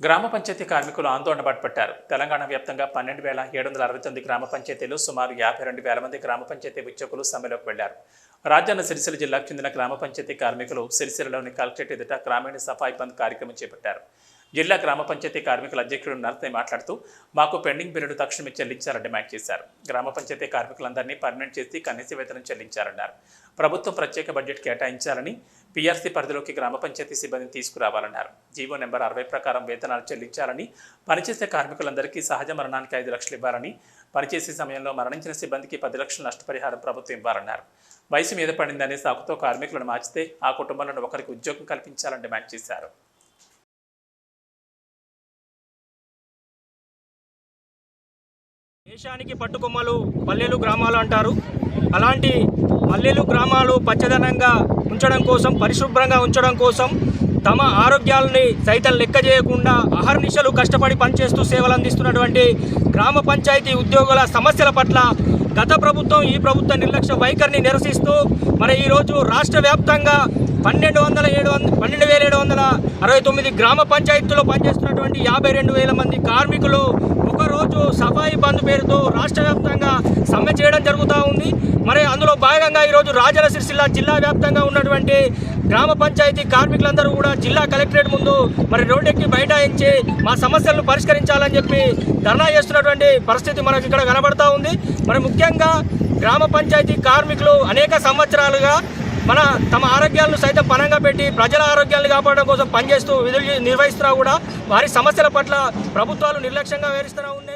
గ్రామ పంచాయతీ కార్మికులు ఆందోళన పాటుపట్టారు తెలంగాణ వ్యాప్తంగా పన్నెండు వేల ఏడు వందల అరవై తొమ్మిది గ్రామ పంచాయతీలు సుమారు యాభై రెండు వేల మంది గ్రామ పంచాయతీ ఉద్యోగులు సమ్మెలోకి వెళ్ళారు రాజన్న సిరిసిల్ల జిల్లాకు చెందిన గ్రామ పంచాయతీ కార్మికులు సిరిసిల్లలోని కలెక్టరేట్ ఎదుట గ్రామీణ సఫాయి బంద్ కార్యక్రమం చేపట్టారు. జిల్లా గ్రామ పంచాయతీ కార్మికుల అధ్యక్షుడు నరసయ్య మాట్లాడుతూ మాకు పెండింగ్ బిల్లులు తక్షణమే చెల్లించాలని డిమాండ్ చేశారు. గ్రామ పంచాయతీ కార్మికులందరినీ పర్మనెంట్ చేసి కనీస వేతనం చెల్లించాలన్నారు. ప్రభుత్వం ప్రత్యేక బడ్జెట్ కేటాయించాలని పీఆర్సీ పరిధిలోకి గ్రామ పంచాయతీ సిబ్బందిని తీసుకురావాలన్నారు. జీవో నెంబర్ అరవై ప్రకారం వేతనాలు చెల్లించాలని పనిచేసే కార్మికులందరికీ సహజ మరణానికి ఐదు లక్షలు ఇవ్వాలని పనిచేసే సమయంలో మరణించిన సిబ్బందికి పది లక్షల నష్టపరిహారం ప్రభుత్వం ఇవ్వాలన్నారు. వయసు మీద పడిందనే సాకుతో కార్మికులను మార్చితే ఆ కుటుంబాలను ఒకరికి ఉద్యోగం కల్పించాలని డిమాండ్ చేశారు. దేశానికి పట్టుకొమ్మలు పల్లెలు గ్రామాలు అంటారు. అలాంటి పల్లెలు గ్రామాలు పచ్చదనంగా ఉంచడం కోసం పరిశుభ్రంగా ఉంచడం కోసం తమ ఆరోగ్యాలని సైతం లెక్క చేయకుండా అహర్నిశలు కష్టపడి పనిచేస్తూ సేవలు అందిస్తున్నటువంటి గ్రామ పంచాయతీ ఉద్యోగుల సమస్యల పట్ల గత ప్రభుత్వం ఈ ప్రభుత్వ నిర్లక్ష్య వైఖరిని నిరసిస్తూ మరి ఈరోజు రాష్ట్ర వ్యాప్తంగా పన్నెండు వందల ఏడు వంద పన్నెండు వేల ఏడు వందల అరవై తొమ్మిది గ్రామ పంచాయతీలో పనిచేస్తున్నటువంటి యాభై రెండు వేల మంది కార్మికులు ఒక సఫాయి బంద్ పేరుతో రాష్ట్ర వ్యాప్తంగా సమ్మె చేయడం జరుగుతూ ఉంది. మరి అందులో భాగంగా ఈరోజు రాజన్న సిరిసిల్ల జిల్లా వ్యాప్తంగా ఉన్నటువంటి గ్రామ పంచాయతీ కార్మికులందరూ కూడా జిల్లా కలెక్టరేట్ ముందు మరి రోడ్డెక్కి బైఠాయించి మా సమస్యలను పరిష్కరించాలని చెప్పి ధర్నా చేస్తున్నటువంటి పరిస్థితి మనకు ఇక్కడ కనబడతా ఉంది. మరి ముఖ్యంగా గ్రామ పంచాయతీ కార్మికులు అనేక సంవత్సరాలుగా మన తమ ఆరోగ్యాలను సైతం పనంగా పెట్టి ప్రజల ఆరోగ్యాలను కాపాడడం కోసం పనిచేస్తూ విధులు నిర్వహిస్తున్నా కూడా వారి సమస్యల పట్ల ప్రభుత్వాలు నిర్లక్ష్యంగా వ్యవహరిస్తున్నా ఉంది